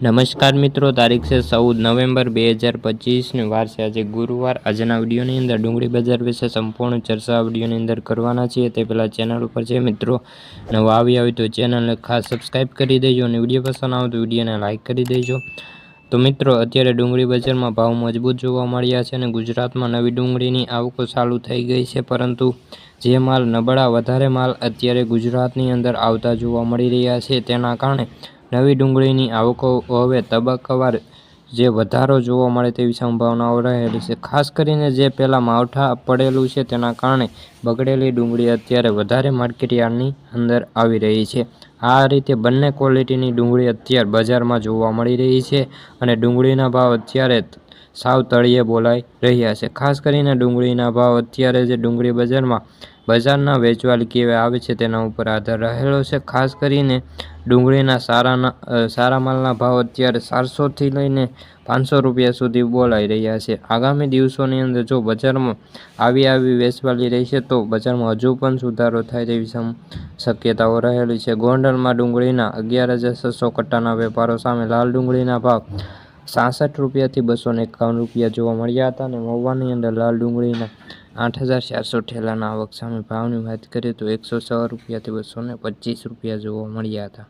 નમસ્કાર મિત્રો, તારીખ છે ચૌદ નવેમ્બર બે હજાર પચીસની વાર છે. આજે ગુરુવાર. આજના વિડીયોની અંદર ડુંગળી બજાર વિશે સંપૂર્ણ ચર્ચા વિડીયોની અંદર કરવાના છીએ. તે પહેલાં ચેનલ ઉપર છે મિત્રો નવા આવી હોય તો ચેનલને ખાસ સબસ્ક્રાઈબ કરી દેજો અને વીડિયો પસંદ આવે તો વિડીયોને લાઇક કરી દેજો. તો મિત્રો, અત્યારે ડુંગળી બજારમાં ભાવ મજબૂત જોવા મળ્યા છે અને ગુજરાતમાં નવી ડુંગળીની આવકો ચાલુ થઈ ગઈ છે. પરંતુ જે માલ નબળા વધારે માલ અત્યારે ગુજરાતની અંદર આવતા જોવા મળી રહ્યા છે. તેના કારણે નવી ડુંગળીની આવકો હવે તબક્કાવાર જે વધારો જોવા મળે તેવી સંભાવનાઓ રહેલી છે. ખાસ કરીને જે પહેલાં માવઠા પડેલું છે તેના કારણે બગડેલી ડુંગળી અત્યારે વધારે માર્કેટ યાર્ડની અંદર આવી રહી છે. આ રીતે બંને ક્વોલિટીની ડુંગળી અત્યારે બજારમાં જોવા મળી રહી છે અને ડુંગળીના ભાવ અત્યારે સાવ તળિયે બોલાઈ રહ્યા છે. ખાસ કરીને ડુંગળીના ભાવ અત્યારે જે ડુંગળી બજારમાં બજારના વેચવાલી કેવા આવે છે તેના ઉપર આધાર રહેલો છે. ખાસ કરીને ડુંગળીના સારાના સારા માલના ભાવ અત્યારે ચારસોથી લઈને પાંચસો રૂપિયા સુધી બોલાઈ રહ્યા છે. આગામી દિવસોની અંદર જો બજારમાં આવી આવી વેચવાલી રહેશે તો બજારમાં હજુ પણ સુધારો થાય તેવી શક્યતાઓ રહેલી છે. ગોંડલમાં ડુંગળીના અગિયાર હજાર છસો કટ્ટાના વેપારો સામે લાલ ડુંગળીના ભાવ સાસઠ રૂપિયાથી બસો ને એકાવન રૂપિયા જોવા મળ્યા હતા અને મહુવાની અંદર લાલ ડુંગળીના આઠ હજાર ચારસો ઠેલાના આવક સામે ભાવની વાત કરીએ તો એકસો છ રૂપિયાથી બસો ને પચીસ રૂપિયા જોવા મળ્યા હતા.